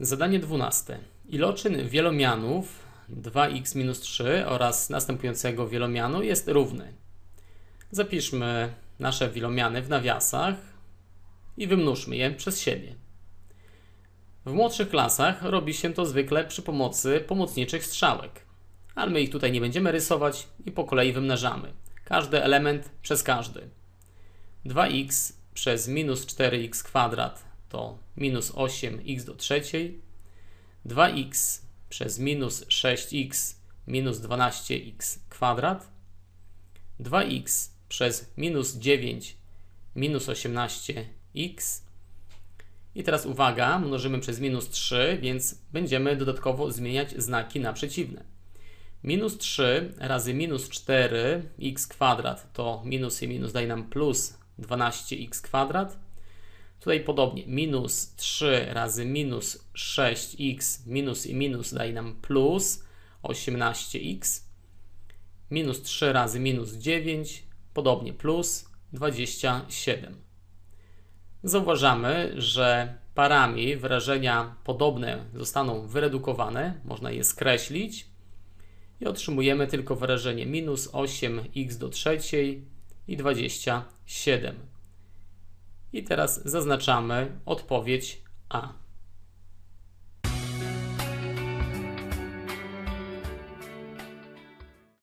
Zadanie 12. Iloczyn wielomianów 2x minus 3 oraz następującego wielomianu jest równy. Zapiszmy nasze wielomiany w nawiasach i wymnóżmy je przez siebie. W młodszych klasach robi się to zwykle przy pomocy pomocniczych strzałek, ale my ich tutaj nie będziemy rysować i po kolei wymnażamy. Każdy element przez każdy. 2x przez minus 4x kwadrat to minus 8x do trzeciej. 2x przez minus 6x minus 12x kwadrat. 2x przez minus 9 minus 18x. I teraz uwaga, mnożymy przez minus 3, więc będziemy dodatkowo zmieniać znaki na przeciwne. Minus 3 razy minus 4x kwadrat to minus i minus daje nam plus 12x kwadrat. Tutaj podobnie, minus 3 razy minus 6x minus i minus daje nam plus 18x. Minus 3 razy minus 9, podobnie plus 27. Zauważamy, że parami wyrażenia podobne zostaną wyredukowane, można je skreślić i otrzymujemy tylko wyrażenie minus 8x do trzeciej i 27. I teraz zaznaczamy odpowiedź A.